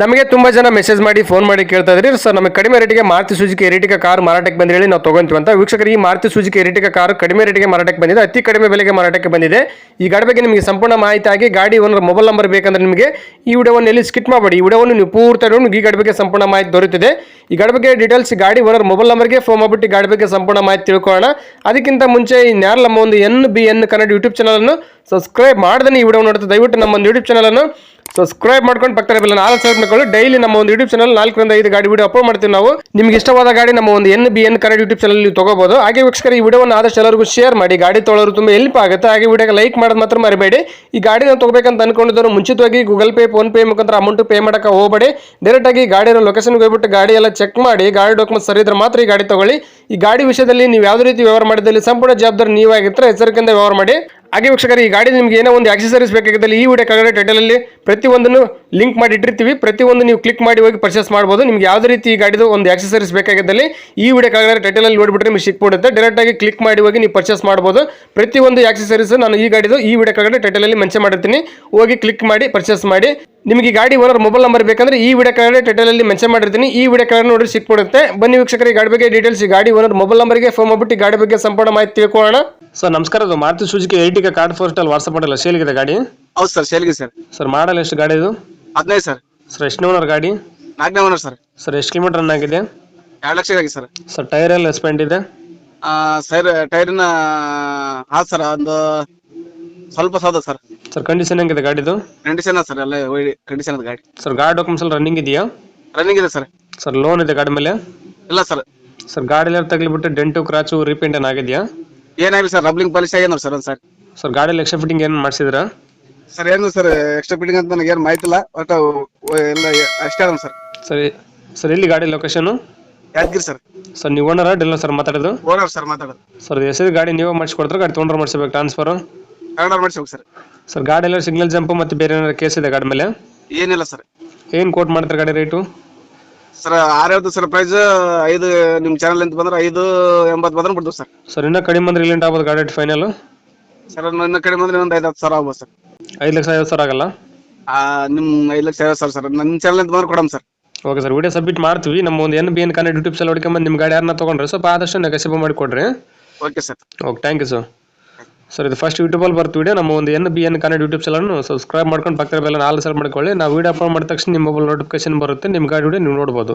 ನಮಗೆ ತುಂಬಾ ಜನ ಮೆಸೇಜ್ ಮಾಡಿ ಫೋನ್ ಮಾಡಿ ಕೇಳ್ತಾ ಇದ್ರಿ. ಸರ್ ನಮಗೆ ಕಡಿಮೆ ರೇಟಿಗೆ ಮಾರುತಿ ಸುಜುಕಿ ಎರಿಟಿಕ ಕಾರ್ ಮಾರಾಟಕ್ಕೆ ಬಂದು ಹೇಳಿ ನಾವು ತಗೊಂತೀವಿ ಅಂತ. ವೀಕ್ಷಕರು ಈ ಮಾರುತಿ ಸುಜುಕಿ ಎರಿಟಿಕ ಕಾರು ಕಡಿಮೆ ರೇಟಿಗೆ ಮಾರಾಟಕ್ಕೆ ಬಂದಿದೆ, ಅತಿ ಕಡಿಮೆ ಬೆಲೆಗೆ ಮಾರಾಟಕ್ಕೆ ಬಂದಿದೆ. ಈ ಗಾಡಿ ಬಗ್ಗೆ ನಿಮಗೆ ಸಂಪೂರ್ಣ ಮಾಹಿತಿ ಆಗಿ, ಗಾಡಿ ಓನರ್ ಮೊಬೈಲ್ ನಂಬರ್ ಬೇಕಂದ್ರೆ ನಿಮಗೆ ಈ ವಿಡಿಯೋವನ್ನು ಎಲ್ಲಿ ಸ್ಕಿಟ್ ಮಾಡಬೇಡಿ. ಈ ವಿಡಿಯೋವನ್ನು ನೀವು ಪೂರ್ತಿ ನೋಡಿ ಈ ಗಾಡಿ ಬಗ್ಗೆ ಸಂಪೂರ್ಣ ಮಾಹಿತಿ ದೊರೆಯುತ್ತದೆ. ಈ ಗಾಡಿ ಬಗ್ಗೆ ಡೀಟೇಲ್ಸ್ ಗಾಡಿ ಓನರ್ ಮೊಬೈಲ್ ನಂಬರ್ಗೆ ಫೋನ್ ಮಾಡಿಬಿಟ್ಟು ಈ ಗಾಡಿ ಬಗ್ಗೆ ಸಂಪೂರ್ಣ ಮಾಹಿತಿ ತಿಳ್ಕೊಳ್ಳೋಣ. ಅದಕ್ಕಿಂತ ಮುಂಚೆ ಇನ್ಯಾರು ನಮ್ಮ ಒಂದು N B N Kannada YouTube ಚಾನಲನ್ನು ಸಬ್ಸ್ಕ್ರೈಬ್ ಮಾಡ್ದೇ ಈ ವಿಡಿಯೋ ನೋಡುತ್ತೆ ದಯವಿಟ್ಟು ನಮ್ಮ ಒಂದು ಯೂಟ್ಯೂಬ್ ಚಾನಲನ್ನು ಸಬ್ಸ್ಕ್ರೈಬ್ ಮಾಡ್ಕೊಂಡು ಪಕ್ಕದ ಬೆಲ್ಲ ನಾಲ್ಕು ಸೈಡ್ ಮಾಡ್ಕೊಂಡು ಡೈಲಿ ನಮ್ಮ ಒಂದು ಯೂಟ್ಯೂಬ್ ಚಾನಲ್ ನಾಲ್ಕರಿಂದ ಐದು ಗಾಡಿ ವಿಡಿಯೋ ಅಪ್ಲೋಡ್ ಮಾಡ್ತೀವಿ ನಾವು. ನಿಮ್ಗೆ ಇಷ್ಟವಾದ ಗಾಡಿ ನಮ್ಮ ಒಂದು N B N correct YouTube channel ನೀವು ತಗೋಬಹುದು ಹಾಗೆ ಈ ವಿಡಿಯೋವನ್ನು ಆದಷ್ಟು ಎಲ್ಲರಿಗೂ ಶೇರ್ ಮಾಡಿ. ಗಾಡಿ ತೊಗೊಳೋರು ತುಂಬ ಹೆಲ್ಪ್ ಆಗುತ್ತೆ. ಹಾಗೆ ವಿಡಿಯೋಗೆ ಲೈಕ್ ಮಾಡೋದು ಮಾತ್ರ ಮರಿಬೇಡಿ. ಈ ಗಾಡಿ ನಾವು ತಗೋಬೇಕಂತ ಅನ್ಕೊಂಡಿದ್ದವರು ಮುಂಚಿತವಾಗಿ ಗೂಗಲ್ ಪೇ ಫೋನ್ ಪೇ ಮುಖಾಂತರ ಅಮೌಂಟ್ ಪೇ ಮಾಡೋಕೆ ಹೋಗಬೇಡಿ. ಡೈರೆಕ್ಟ್ ಆಗಿ ಗಾಡಿ ಲೊಕೇಶನ್ಗೆ ಹೋಗ್ಬಿಟ್ಟು ಗಾಡಿ ಎಲ್ಲ ಚೆಕ್ ಮಾಡಿ. ಗಾಡಿ ಡಾಕ್ಯುಮೆಂಟ್ ಸರಿ ಇದ್ರೆ ಮಾತ್ರ ಈ ಗಾಡಿ ತಗೊಳ್ಳಿ. ಈ ಗಾಡಿ ವಿಷಯದಲ್ಲಿ ನೀವು ಯಾವುದೇ ರೀತಿ ವ್ಯವಹಾರ ಮಾಡಿದಲ್ಲಿ ಸಂಪೂರ್ಣ ಜವಾಬ್ದಾರಿ ನೀವಾಗಿರ್ತಾರೆ. ಎಚ್ಚರಿಕೆಯಿಂದ ವ್ಯವಹಾರ ಮಾಡಿ. ಹಾಗೆ ವೀಕ್ಷಕರು, ಈ ಗಾಡಿ ನಿಮಗೆ ಏನೋ ಒಂದು ಆಕ್ಸೆಸರೀಸ್ ಬೇಕಾಗಿದ್ದಲ್ಲಿ ಈ ವಿಡಿಯೋ ಕೆಳಗಡೆ ಟೈಟಲಲ್ಲಿ ಪ್ರತಿಯೊಂದನ್ನು ಲಿಂಕ್ ಮಾಡಿ ಇಟ್ಟಿರ್ತೀವಿ. ಪ್ರತಿಯೊಂದು ನೀವು ಕ್ಲಿಕ್ ಮಾಡಿ ಹೋಗಿ ಪರ್ಚೇಸ್ ಮಾಡ್ಬೋದು. ನಿಮ್ಗೆ ಯಾವುದೇ ರೀತಿ ಈ ಗಾಡಿದು ಒಂದು ಆಕ್ಸೆಸರೀಸ್ ಬೇಕಾಗಿದ್ದಲ್ಲಿ ಈ ವಿಡಿಯೋ ಕೆಳಗಡೆ ಟೈಟಲಲ್ಲಿ ನೋಡಿಬಿಟ್ರೆ ನಿಮಗೆ ಸಿಕ್ಬಿಡುತ್ತೆ. ಡೈರೆಕ್ಟಾಗಿ ಕ್ಲಿಕ್ ಮಾಡಿ ಹೋಗಿ ನೀವು ಪರ್ಚೇಸ್ ಮಾಡ್ಬೋದು. ಪ್ರತಿಯೊಂದು ಆಕ್ಸೆಸರೀಸ್ ನಾನು ಈ ಗಾಡಿದು ಈ ವಿಡಿಯೋ ಕೆಳಗಡೆ ಟೈಟಲಲ್ಲಿ ಮೆನ್ಷನ್ ಮಾಡಿರ್ತೀನಿ. ಹೋಗಿ ಕ್ಲಿಕ್ ಮಾಡಿ ಪರ್ಚೇಸ್ ಮಾಡಿ. ನಿಮಗೆ ಗಾಡಿ ಓನರ್ ಮೊಬೈಲ್ ನಂಬರ್ ಬೇಕಂದ್ರೆ ಈ ವಿಡಿಯೋ ಕೆಳಗಡೆ ಟೈಟಲಲ್ಲಿ ಮೆನ್ಷನ್ ಮಾಡಿರ್ತೀನಿ. ಈ ವಿಡಿಯೋ ಕೆಳಗಡೆ ನೋಡಿ ಸಿಕ್ಬಿಡುತ್ತೆ ಬನ್ನಿ ವೀಕ್ಷಕರಿಗೆ ಈ ಗಾಡಿ ಬಗ್ಗೆ ಡೀಟೇಲ್ಸ್ ಗಾಡಿ ಓನರ್ ಮೊಬೈಲ್ ನಂಬರ್ಗೆ ಫೋನ್ ಮಾಡ್ಬಿಟ್ಟು ಗಾಡಿ ಬಗ್ಗೆ ಸಂಪೂರ್ಣ ಮಾಹಿತಿ ತಿಳ್ಕೊಳ್ಳೋಣ. ಸರ್ ನಮಸ್ಕಾರ ಅದು ಮಾರುತಿ ಸುಜುಕಿ ಏಟಿಗೆ ಕಾರ್ಡ್ ಫೋಸ್ಟಲ್ ವಾಟ್ಸಪ್ ಮಾಡಲ್ಲ ಸೇಲ್ಗಿದೆ ಗಾಡಿ? ಹೌದು ಸರ್ ಶೇಲ್ಗಿ ಸರ್. ಸರ್ ಮಾಡಲ್ ಎಷ್ಟು ಗಾಡಿ ಇದು? ಹದಿನೈದು ಸರ್. ಸರ್ ಎಷ್ಟು ಓನರ್ ಗಾಡಿ? ನಾಲ್ಕನೇ ಓನರ್ ಸರ್. ಸರ್ ಎಷ್ಟು ಕಿಲೋಮೀಟರ್ ರನ್ ಆಗಿದೆ? ಎರಡು ಲಕ್ಷ ಆಗಿ ಸರ್. ಸರ್ ಟೈರ್ ಎಲ್ಲ ಸ್ಪೆಂಡ್ ಇದೆ? ಆ, ಸರ್ ಟೈರ್ನ ಹಾಂ ಸರ್ ಒಂದು ಸ್ವಲ್ಪ ಸಾದ ಸರ್. ಸರ್ ಕಂಡೀಷನ್ ಹೆಂಗಿದೆ ಗಾಡಿದು? ಕಂಡೀಷನ್ ಸರ್ ಎಲ್ಲ ಕಂಡೀಷನ್ ಅದ ಗಾಡಿ. ಸರ್ ಗಾಡಿ ಡಾಕ್ಯುಮೆಂಟ್ಸ್ ಎಲ್ಲ ರನ್ನಿಂಗ್ ಇದೆಯಾ? ರನ್ನಿಂಗ್ ಇದೆ ಸರ್. ಸರ್ ಲೋನ್ ಇದೆ ಗಾಡಿ ಮೇಲೆ? ಇಲ್ಲ ಸರ್. ಸರ್ ಗಾಡಿ ಎಲ್ಲ ತಗ್ಲಿಬಿಟ್ಟು ಡೆಂಟು ಕ್ರಾಚು ರೀಪೇಂಟ್ ಏನ ಆಗಿದೆಯಾ? ಏನಾಗಿಲ್ಲ ಸರ್ ರಬ್ಲಿಂಗ್ ಪಾಲಿಸಿ ಆಗ್ಯಾನ ಸರ್ ಒಂದು ಸರ್. ಸರ್ ಗಾಡಿಯಲ್ಲಿ ಎಕ್ಸ್ಟ್ರಾ ಫಿಟ್ಟಿಂಗ್ ಏನು ಮಾಡಿಸಿದ್ರಾ? ಸರ್ ಏನು ಸರ್ ಎಕ್ಸ್ಟ್ರಾ ಫಿಟ್ಟಿಂಗ್ ಅಂತ ನನಗೆ ಏನು ಮಾಹಿತಿ ಇಲ್ಲ ಒಟ್ಟು ಎಲ್ಲ ಅಷ್ಟೇ ಅದ ಸರ್. ಸರಿ ಸರ್ ಎಲ್ಲಿ ಗಾಡಿ ಲೊಕೇಶನ್ ಯಾದಗಿರಿ ಸರ್. ಸರ್ ನೀವು ಓನರ ಡಿಲ್ಲ ಸರ್ ಮಾತಾಡೋದು? ಓನರ್ ಸರ್ ಮಾತಾಡೋದು. ಸರ್ ಹೆಸರು ಗಾಡಿ ನೀವು ಮಾಡಿಸ್ಕೊಡ್ತಾರೆ ಗಾಡಿ ತೊಗೊಂಡ್ರೆ ಮಾಡಿಸ್ಬೇಕು ಟ್ರಾನ್ಸ್ಫರ್ ಕನ್ನಡ ಮಾಡಿಸ್ಬೇಕು ಸರ್. ಸರ್ ಗಾಡಿ ಎಲ್ಲ ಸಿಗ್ನಲ್ ಜಂಪ್ ಮತ್ತೆ ಬೇರೆ ಏನಾದ್ರು ಕೇಸ್ ಇದೆ ಗಾಡಿ ಮೇಲೆ? ಏನಿಲ್ಲ ಸರ್. ಏನು ಕೋಟ್ ಮಾಡ್ತಾರೆ ಗಾಡಿ ರೇಟು ಸರ್ ಆರು ಹೇಳ್ದು ಸರ್ ಪ್ರೈಸ್ ಐದು ನಿಮ್ಮ ಚಾನಲ್ ಅಂತ ಬಂದ್ರೆ ಐದು ಎಂಬತ್ತು ಬಂದ್ರೆ ಬಿಡ್ತು ಸರ್. ಸರ್ ಇನ್ನೂ ಕಡಿಮೆ ಬಂದ್ರೆ ಇಲ್ಲಿಂಟ ಆಗ್ಬೋದು ಗಾಡಿ ರೇಟ್ ಫೈನಲ್ ಸರ್ ನನ್ನ ಕಡಿಮೆ ಬಂದ್ರೆ ಒಂದು ಐದು ಹತ್ತು ಸಾವಿರ ಆಗ್ಬೋದು ಸರ್. ಐದು ಲಕ್ಷ ಐವತ್ತು ಸಾವಿರ ಆಗಲ್ಲ? ಆ, ನಿಮ್ ಐದು ಲಕ್ಷ ಐವತ್ತು ಸಾವಿರ ಸರ್. ನನ್ನ ಚಾನಲ್ ಅಂತ ಬಂದ್ರೆ ಕೊಡಮ್ sir. Okay sir video submit ಮಾಡ್ತೀವಿ. ನಮ್ಮ ಒಂದು N B N Kannada YouTube ಸಲ ಹೊಡ್ಕೊಂಬಂದು ನಿಮ್ಮ ಗಾಡಿ ಯಾರನ್ನ ತೊಗೊಂಡ್ರೆ ಸ್ವಲ್ಪ ಆದಷ್ಟು ನಗಸಿಬ ಮಾಡಿ ಕೊಡ್ರಿ. Okay sir okay thank you sir sir ಇದು ಫಸ್ಟ್ ಯೂಟ್ಯೂಬಲ್ಲಿ ಬರ್ತು ವಿಡಿಯೋ ನಮ್ಮ ಒಂದು N B N Kannada YouTube ಚಾನಲ್ನು subscribe ಮಾಡ್ಕೊಂಡು ಪಕ್ಕದ ಬೆಲ್ಲ ನಾಲ್ಕು ಸಲ ಮಾಡ್ಕೊಳ್ಳಿ. ನಾವು ವಿಡಿಯೋ ಅಪ್ಲೋಡ್ ಮಾಡಿದ ತಕ್ಷಣ ನಿಮ್ಮ ಮೊಬೈಲ್ ನೋಟಿಫಿಕೇಶನ್ ಬರುತ್ತೆ, ನಿಮ್ಮ ಗಾಡಿ ವಿಡಿಯೋ ನೀವು ನೋಡ್ಬೋದು.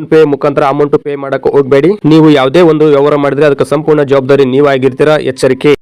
ಫೋನ್ ಪೇ ಮುಖಾಂತರ ಅಮೌಂಟ್ ಪೇ ಮಾಡಕ್ಕೆ ಹೋಗಬೇಡಿ. ನೀವು ಯಾವುದೇ ಒಂದು ವ್ಯವಹಾರ ಮಾಡಿದ್ರೆ ಅದಕ್ಕೆ ಸಂಪೂರ್ಣ ಜವಾಬ್ದಾರಿ ನೀವಾಗಿರ್ತೀರಾ? ಎಚ್ಚರಿಕೆ.